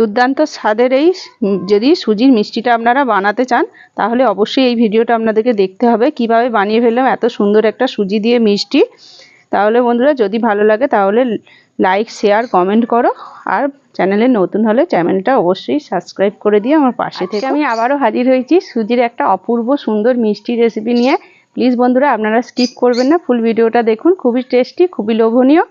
দুর্দান্ত স্বাদের এই যদি সুজির মিষ্টিটা আপনারা বানাতে চান তাহলে অবশ্যই এই ভিডিওটা আপনাদেরকে দেখতে হবে। কীভাবে বানিয়ে ফেললাম এত সুন্দর একটা সুজি দিয়ে মিষ্টি। তাহলে বন্ধুরা যদি ভালো লাগে তাহলে লাইক শেয়ার কমেন্ট করো। আর চ্যানেলে নতুন হলে চ্যানেলটা অবশ্যই সাবস্ক্রাইব করে দিয়ে আমার পাশে থেকে। আমি আবারও হাজির হয়েছি সুজির একটা অপূর্ব সুন্দর মিষ্টি রেসিপি নিয়ে। প্লিজ বন্ধুরা আপনারা স্কিপ করবেন না। ফুল ভিডিওটা দেখুন খুবই টেস্টি খুবই লোভনীয়।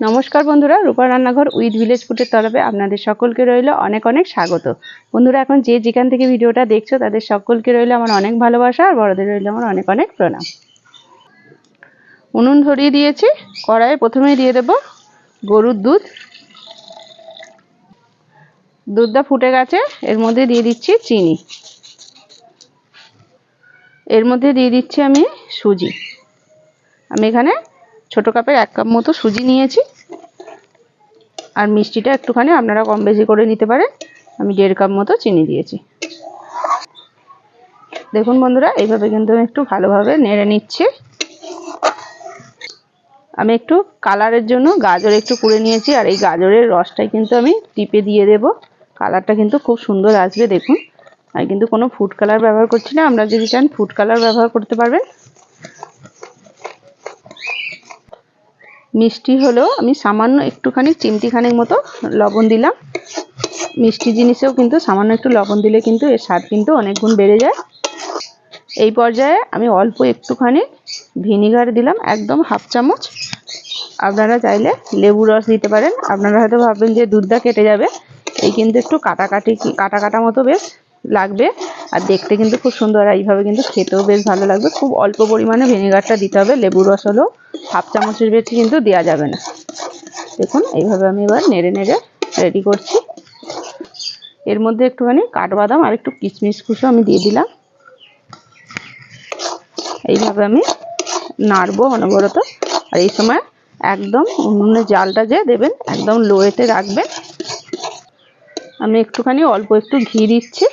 নমস্কার বন্ধুরা, রূপা রান্নাঘর উইথ ভিলেজ ফুডের তরফে আপনাদের সকলকে রইল অনেক অনেক স্বাগত। বন্ধুরা, এখন যে যেখান থেকে ভিডিওটা দেখছ, তাদের সকলকে রইল আমার অনেক ভালোবাসা আর বড়দের রইল আমার অনেক অনেক প্রণাম। উনুন ধরিয়ে দিয়েছি, কড়াইয়ে প্রথমেই দিয়ে দেব গরুর দুধ। দুধটা ফুটে গেছে, এর মধ্যে দিয়ে দিচ্ছি চিনি। এর মধ্যে দিয়ে দিচ্ছি আমি সুজি। আমি এখানে ছোট কাপের এক কাপ মতো সুজি নিয়েছি। আর মিষ্টিটা একটুখানি আপনারা কম বেশি করে নিতে পারেন। আমি দেড় কাপ মতো চিনি দিয়েছি। দেখুন বন্ধুরা, এইভাবে কিন্তু আমি একটু ভালোভাবে নেড়ে নিচ্ছি। আমি একটু কালারের জন্য গাজর একটু কুড়ে নিয়েছি, আর এই গাজরের রসটাই কিন্তু আমি টিপে দিয়ে দেব। কালারটা কিন্তু খুব সুন্দর আসবে, দেখুন। আমি কিন্তু কোনো ফুড কালার ব্যবহার করছি না, আপনারা যদি চান ফুড কালার ব্যবহার করতে পারবেন। মিষ্টি হলো আমি সামান্য একটুখানি চিমটিখানিক মতো লবণ দিলাম। মিষ্টি জিনিসেও কিন্তু সামান্য একটু লবণ দিলে কিন্তু এর স্বাদ কিন্তু অনেক গুণ বেড়ে যায়। এই পর্যায়ে আমি অল্প একটুখানি ভিনিগার দিলাম, একদম হাফ চামচ। আপনারা চাইলে লেবু রস দিতে পারেন। আপনারা হয়তো ভাববেন যে দুধটা কেটে যাবে। এই কিন্তু একটু কাটাকাটি কাটা কাটা মতো বেশ লাগবে। আর দেখতে কিন্তু খুব সুন্দর, আর এইভাবে কিন্তু খেতেও বেশ ভালো লাগবে। খুব অল্প পরিমাণে ভিনেগারটা দিতে হবে লেবু রস হলেও হাফ চামচের বেশি কিন্তু দেওয়া যাবে না। দেখুন, এইভাবে আমি এবার নেড়ে নেড়ে রেডি করছি। এর মধ্যে একটুখানি কাঠবাদাম আর একটু কিশমিশ কুচো আমি দিয়ে দিলাম। এইভাবে আমি নাড়বো অনবরত। আর এই সময় একদম উনুনের জালটা যে দেবেন, একদম লোয়েতে রাখবেন। আমি একটুখানি অল্প একটু ঘি দিচ্ছি।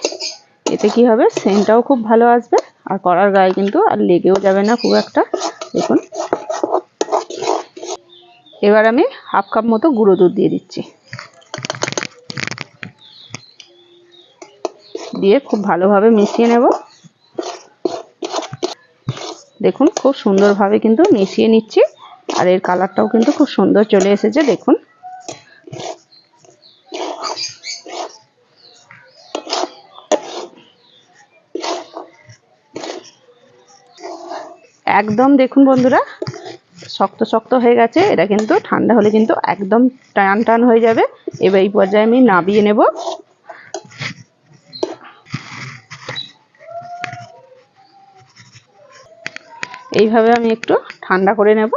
এতে কি হবে? সেন্টটাও খুব ভালো আসবে। আর করার গায়ে কিন্তু আর লেগেও যাবে না খুব একটা। দেখুন। এবার আমি হাফ কাপ মতো গুঁড়ো দুধ দিয়ে দিচ্ছি। দিয়ে খুব ভালোভাবে মিশিয়ে নেব। দেখুন, খুব সুন্দরভাবে কিন্তু মিশিয়ে নিচ্ছি। আর এর কালারটাও কিন্তু খুব সুন্দর চলে এসেছে। দেখুন। একদম দেখুন বন্ধুরা, শক্ত শক্ত হয়ে গেছে, এটা কিন্তু ঠান্ডা হলে কিন্তু একদম টান টান হয়ে যাবে। এবার এই পর্যায়ে আমি নাবিয়ে নেব। এইভাবে আমি একটু ঠান্ডা করে নেব,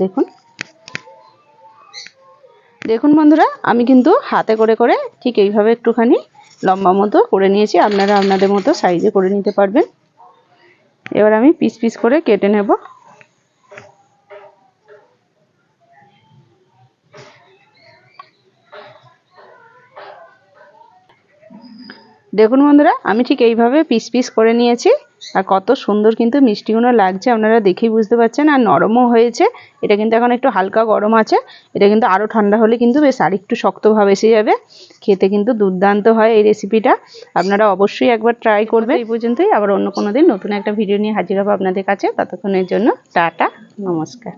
দেখুন। দেখুন বন্ধুরা, আমি কিন্তু হাতে করে করে ঠিক এইভাবে একটুখানি লম্বা মতো করে নিয়েছি, আপনারা আপনাদের মতো সাইজে করে নিতে পারবেন। এবার আমি পিস পিস করে কেটে নেব। দেখুন বন্ধুরা, আমি ঠিক এইভাবে পিস পিস করে নিয়েছি, আর কত সুন্দর কিন্তু মিষ্টিগুলো লাগছে, আপনারা দেখেই বুঝতে পারছেন, আর নরমও হয়েছে, এটা কিন্তু এখন একটু হালকা গরম আছে, এটা কিন্তু আরও ঠান্ডা হলে কিন্তু বেশ আর একটু শক্তভাবে এসে যাবে, খেতে কিন্তু দুর্দান্ত হয় এই রেসিপিটা আপনারা অবশ্যই একবার ট্রাই করবেন, এই পর্যন্তই, আবার অন্য কোনো দিন নতুন একটা ভিডিও নিয়ে হাজির হব আপনাদের কাছে, ততক্ষণের জন্য টাটা, নমস্কার।